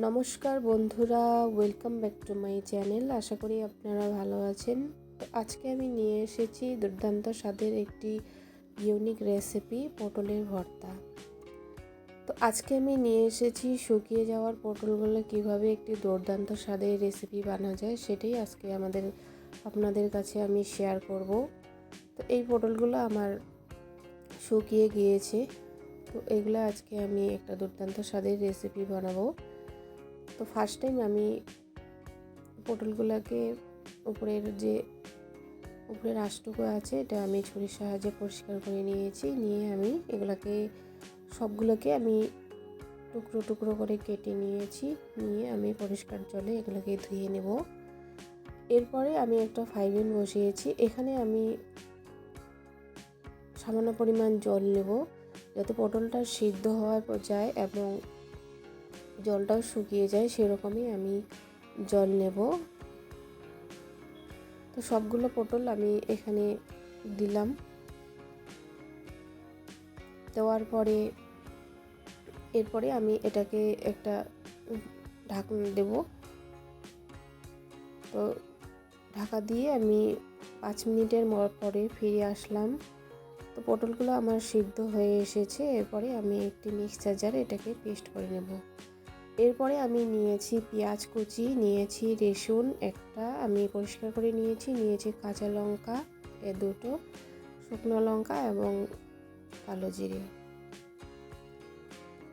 নমস্কার বন্ধুরা welcome back to my channel আশা করি আপনারা ভালো আছেন। তো আজকে আমি নিয়ে এসেছি দুর্দান্ত স্বাদের একটি ইউনিক রেসিপি পটলের ভর্তা। তো আজকে আমি নিয়ে এসেছি শুকিয়ে যাওয়ার পটলগুলো কীভাবে একটি দুর্দান্ত স্বাদের রেসিপি বানা যায়, সেটাই আজকে আমাদের, আপনাদের কাছে আমি শেয়ার করব। তো এই পটলগুলো আমার শুকিয়ে গিয়েছে। তো এগুলো আজকে আমি একটা দুর্দান্ত স্বাদের রেসিপি বানাবো। তো ফার্স্ট টাইম আমি পটলগুলোকে উপরের যে উপরের আশটুকু আছে, এটা আমি ছুরির সাহায্যে পরিষ্কার করে নিয়েছি। নিয়ে আমি এগুলোকে, সবগুলোকে আমি টুকরো টুকরো করে কেটে নিয়েছি। নিয়ে আমি পরিষ্কার জলে এগুলোকে ধুয়ে নেব। এরপরে আমি একটা ফাইভেন বসিয়েছি। এখানে আমি সামান্য পরিমাণ জল নেব। যাতে পটলটা সিদ্ধ হওয়ার যায় এবং জলটাও শুকিয়ে যায়, সেরকমই আমি জল নেব। তো সবগুলো পটল আমি এখানে দিলাম। দেওয়ার পরে, এরপরে আমি এটাকে একটা ঢাকনা দেব। তো ঢাকা দিয়ে আমি পাঁচ মিনিটের পরে ফিরে আসলাম। তো পটলগুলো আমার সিদ্ধ হয়ে এসেছে, এরপরে আমি একটি মিক্সচার জারে এটাকে পেস্ট করে নেব। এরপরে আমি নিয়েছি পেঁয়াজ কুচি, নিয়েছি রসুন একটা, আমি পরিষ্কার করে নিয়েছি নিয়েছি কাঁচা লঙ্কা, এ দুটো, শুকনো লঙ্কা এবং কালো জিরে।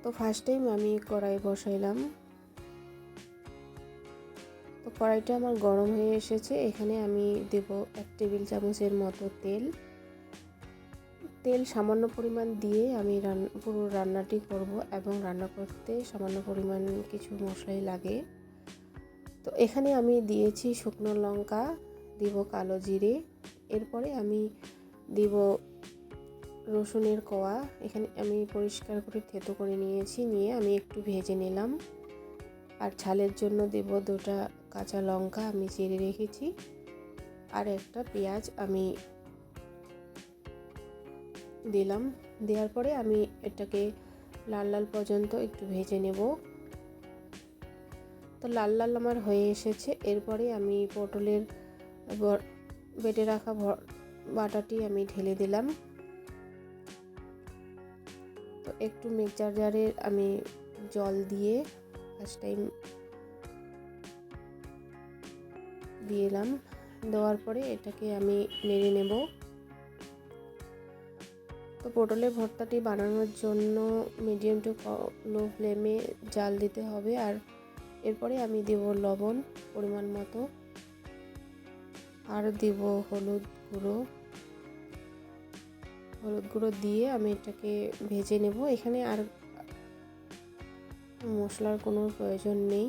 তো ফার্স্ট টাইম আমি কড়াই বসাইলাম। তো কড়াইটা আমার গরম হয়ে এসেছে, এখানে আমি দেব এক টেবিল চামচের মতো তেল। তেল সামান্য পরিমাণ দিয়ে আমি রান, পুরো রান্নাটি করব এবং রান্না করতে সামান্য পরিমাণ কিছু মশলাই লাগে। তো এখানে আমি দিয়েছি শুকনো লঙ্কা, দিব কালো জিরে, এরপরে আমি দিব রসুনের কোয়া। এখানে আমি পরিষ্কার করে থেতো করে নিয়েছি, নিয়ে আমি একটু ভেজে নিলাম। আর ছালের জন্য দেব দুটা কাঁচা লঙ্কা, আমি চিড়ে রেখেছি। আর একটা পেঁয়াজ আমি দিলাম। দেওয়ার পরে আমি এটাকে লাল লাল পর্যন্ত একটু ভেজে নেব। তো লাল লাল আমার হয়ে এসেছে। এরপরে আমি পটলের বেটে রাখা বাটাটি আমি ঢেলে দিলাম। তো একটু মিক্সচার জারের আমি জল দিয়ে ফার্স্ট টাইম দিলাম দেওয়ার পরে এটাকে আমি নেড়ে নেব। তো পটলের ভর্তাটি বানানোর জন্য মিডিয়াম টু লো ফ্লেমে জাল দিতে হবে। আর এরপরে আমি দেব লবণ পরিমাণ মতো। আর দেব হলুদ গুঁড়ো। হলুদ গুঁড়ো দিয়ে আমি এটাকে ভেজে নেব। এখানে আর মশলার কোনো প্রয়োজন নেই।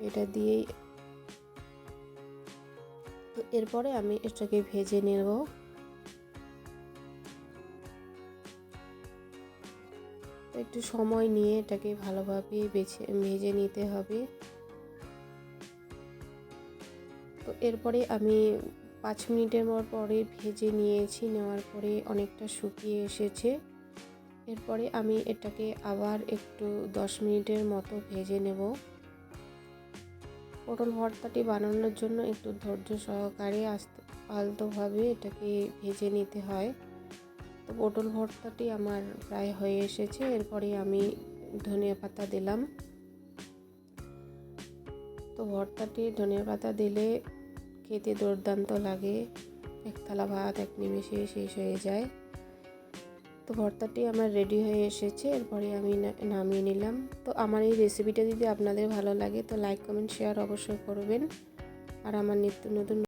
এটা দিয়েই এরপরে আমি এটাকে ভেজে নেব। একটু সময় নিয়ে এটাকে ভালোভাবে বেছে ভেজে নিতে হবে। তো এরপরে আমি পাঁচ মিনিটের পরে ভেজে নিয়েছি, নেওয়ার পরে অনেকটা শুকিয়ে এসেছে। এরপরে আমি এটাকে আবার একটু দশ মিনিটের মতো ভেজে নেব। পটল ভর্তাটি বানানোর জন্য একটু ধৈর্য সহকারে আস্তে আলতোভাবে এটাকে ভেজে নিতে হয়। তো পটল ভর্তাটি আমার প্রায় হয়ে এসেছে। এরপরে আমি ধনিয়া পাতা দিলাম। তো ভর্তাটি ধনিয়া পাতা দিলে খেতে দুর্দান্ত লাগে। এক থালা ভাত, এক নিমেষে শেষ হয়ে যায়। তো ভর্তাটি আমার রেডি হয়ে এসেছে, এরপরে আমি নামিয়ে নিলাম। তো আমার এই রেসিপিটা যদি আপনাদের ভালো লাগে, তো লাইক কমেন্ট শেয়ার অবশ্যই করবেন। আর আমার নিত্য নতুন